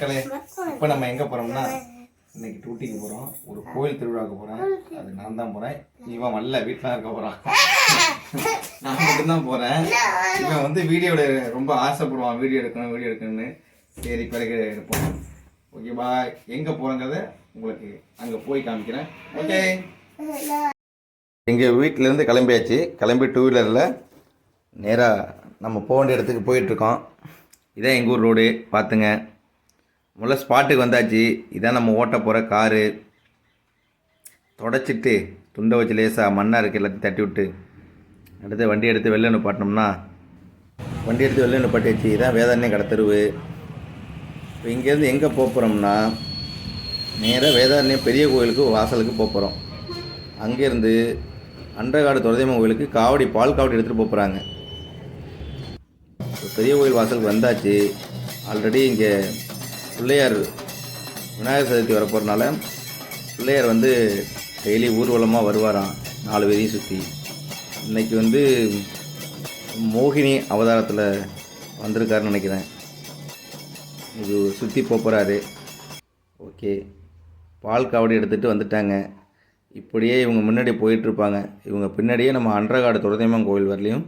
மக்களே இப்போ நம்ம எங்கே போகிறோம்னா இன்னைக்கு டூட்டிக்கு போகிறோம் ஒரு கோயில் திருவிழாவுக்கு போகிறேன் அது நான் தான் போகிறேன் இவன் வரல வீட்டில் இருக்க போகிறான் நான் மட்டும்தான் போகிறேன் இவன் வந்து வீடியோட ரொம்ப ஆசைப்படுவான். வீடியோ எடுக்கணும் வீடியோ எடுக்கணும்னு. சரி பிறகு எடுப்போம். ஓகே பாய் எங்கே போகிறோங்கிறத உங்களுக்கு அங்கே போய் காமிக்கிறேன். ஓகே எங்கள் வீட்டிலேருந்து கிளம்பியாச்சு. கிளம்பி டூ வீலரில் நேராக நம்ம போக வேண்டிய இடத்துக்கு போயிட்டுருக்கோம் இதான் எங்கள் ஊர் ரோடு பார்த்துங்க. முதல்ல ஸ்பாட்டுக்கு வந்தாச்சு. இதான் நம்ம ஓட்ட போகிற காரு. தொடச்சிட்டு துண்டை வச்சு லேசாக மண்ணாக இருக்குது எல்லாத்தையும் தட்டி விட்டு அடுத்து வண்டி எடுத்து வெளில நிப்பாட்டினோம்னா வண்டி எடுத்து வெளில நிப்பாட்டியாச்சு இதான் வேதாரண்யம் கடத்தருவு. இப்போ இங்கேருந்து எங்கே போக போகிறோம்னா நேராக வேதாரண்யம் பெரிய கோயிலுக்கு வாசலுக்கு போக போகிறோம் அங்கேருந்து அன்றகாடு துரதேமன் கோயிலுக்கு காவடி பால் காவடி எடுத்துகிட்டு போகிறாங்க பெரிய கோயில் வாசலுக்கு வந்தாச்சு. ஆல்ரெடி இங்கே பிள்ளையார் விநாயகர் சதுர்த்தி வரப்போகிறனால பிள்ளையார் வந்து டெய்லி ஊர்வலமாக வருவாராம் நாலு பேரையும் சுற்றி இன்றைக்கி வந்து மோகினி அவதாரத்தில் வந்திருக்காருன்னு நினைக்கிறேன். இது சுற்றி போகிறாரு ஓகே. பால் காவடி எடுத்துகிட்டு வந்துட்டாங்க. இப்படியே இவங்க முன்னாடி போயிட்டுருப்பாங்க. இவங்க பின்னாடியே நம்ம அன்றகாடு துரதையம்மன் கோயில் வரலையும்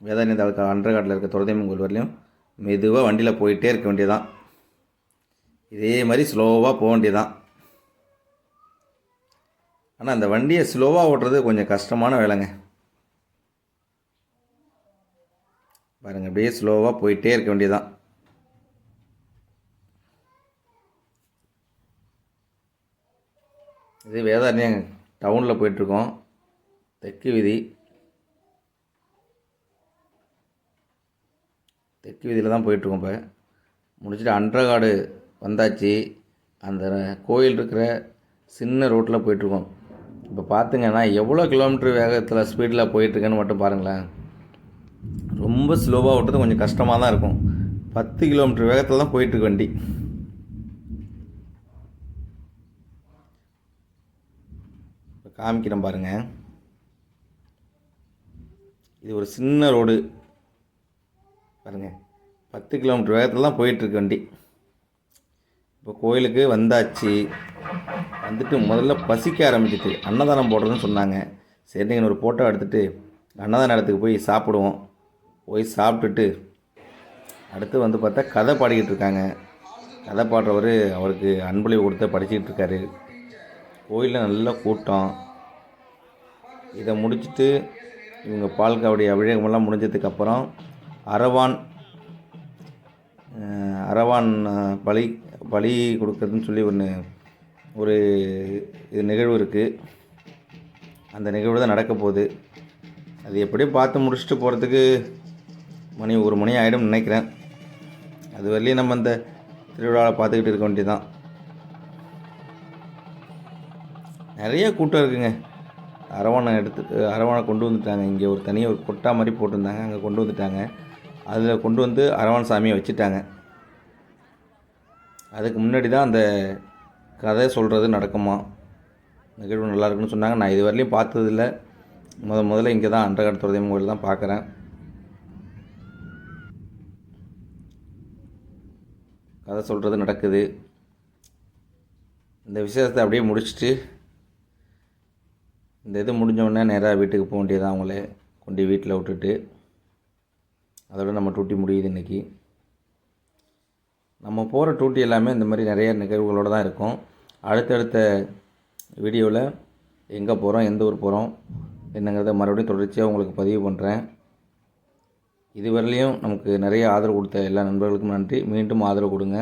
வேதாரண்ய அன்றகாட்டில் இருக்க துரதையம்மன் கோயில் வரலையும் மெதுவாக வண்டியில் போயிட்டே இருக்க வேண்டியதான் இதே மாதிரி ஸ்லோவாக போக வேண்டியதான் ஆனால் அந்த வண்டியை ஸ்லோவாக ஓட்டுறது கொஞ்சம் கஷ்டமான வேலைங்க. பாருங்கள் அப்படியே ஸ்லோவாக போயிட்டே இருக்க வேண்டியதான் இது வேதாரண்யம் டவுனில் போயிட்டுருக்கோம். தெற்கு வீதி. தெற்கு வீதியில் தான் போயிட்டுருக்கோம் இப்போ. முடிச்சுட்டு அன்றகாடு வந்தாச்சு. அந்த கோயில் இருக்கிற சின்ன ரோட்டில் போயிட்டுருக்கோம். இப்போ பார்த்துங்கன்னா எவ்வளோ கிலோமீட்டர் வேகத்தில் ஸ்பீடில் போயிட்டுருக்கேன்னு மட்டும் பாருங்களேன். ரொம்ப ஸ்லோவாக ஓட்டுறது கொஞ்சம் கஷ்டமாக தான் இருக்கும். பத்து கிலோமீட்டர் வேகத்தில் தான் போயிட்டுருக்கு வண்டி. இப்போ காமிக்கிறேன் பாருங்கள் இது ஒரு சின்ன ரோடு பாருங்கள் பத்து கிலோமீட்டர் வேகத்தில் தான் போயிட்டுருக்கு வண்டி. இப்போ கோயிலுக்கு வந்தாச்சு. வந்துட்டு முதல்ல பசிக்க ஆரம்பிச்சிட்டு அன்னதானம் போடுறதுன்னு சொன்னாங்க. சரி நீங்கள் ஒரு ஃபோட்டோ எடுத்துகிட்டு அன்னதான இடத்துக்கு போய் சாப்பிடுவோம். போய் சாப்பிட்டுட்டு அடுத்து வந்து பார்த்தா கதை பாடிக்கிட்டு இருக்காங்க. கதை பாடுறவர் அவருக்கு அன்பளிவு கொடுத்து படிச்சுக்கிட்டு இருக்காரு. கோயிலில் நல்ல கூட்டம். இதை முடிச்சுட்டு இவங்க பால்காவுடைய அபிஷேகமெல்லாம் முடிஞ்சதுக்கப்புறம் அரவான் அரவான் பலி பலி கொடுக்குறதுன்னு சொல்லி ஒன்று ஒரு இது நிகழ்வு இருக்குது அந்த நிகழ்வு தான் நடக்க போகுது. அது எப்படியும் பார்த்து முடிச்சுட்டு போகிறதுக்கு மணி ஒரு மணி ஆகிடும்னு நினைக்கிறேன். அது வரலையும் நம்ம அந்த திருவிழாவை பார்த்துக்கிட்டு இருக்க வேண்டியதான் நிறைய கூட்டம் இருக்குங்க. அரவானை எடுத்து அரவானை கொண்டு வந்துட்டாங்க. இங்கே ஒரு தனியாக ஒரு கொட்டா மாதிரி போட்டிருந்தாங்க. அங்கே கொண்டு வந்துட்டாங்க. அதில் கொண்டு வந்து அரவான் சாமியை வச்சுட்டாங்க. அதுக்கு முன்னாடி தான் அந்த கதை சொல்கிறது நடக்குமா? நிகழ்வு நல்லா இருக்குன்னு சொன்னாங்க. நான் இது வரலையும் பார்த்ததில்ல. முத முதல்ல இங்கே தான் அன்றகாடு துறதையம் கோயில் தான் பார்க்குறேன். கதை சொல்கிறது நடக்குது. இந்த விசேஷத்தை அப்படியே முடிச்சுட்டு இந்த இது முடிஞ்ச உடனே நேராக வீட்டுக்கு போக வேண்டியதான் அவங்களே. கொண்டு வீட்டில் விட்டுட்டு அதோட நம்ம டூட்டி முடியுது இன்றைக்கி நம்ம போகிற டூட்டி எல்லாமே இந்த மாதிரி நிறைய நிகழ்வுகளோடு தான் இருக்கும். அடுத்தடுத்த வீடியோவில் எங்கே போகிறோம் எந்த ஊர் போகிறோம் என்னங்கிறத மறுபடியும் தொடர்ச்சியாக உங்களுக்கு பதிவு பண்ணுறேன் இதுவரையிலையும் நமக்கு நிறைய ஆதரவு கொடுத்த எல்லா நண்பர்களுக்கும் நன்றி. மீண்டும் ஆதரவு கொடுங்க.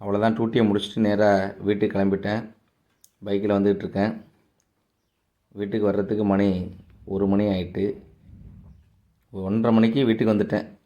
அவ்வளோதான் டூட்டியை முடிச்சுட்டு நேராக வீட்டுக்கு கிளம்பிட்டேன். பைக்கில் வந்துகிட்ருக்கேன் வீட்டுக்கு வர்றதுக்கு மணி ஒரு மணி ஆயிட்டு. ஒன்றரை மணிக்கு வீட்டுக்கு வந்துட்டேன்.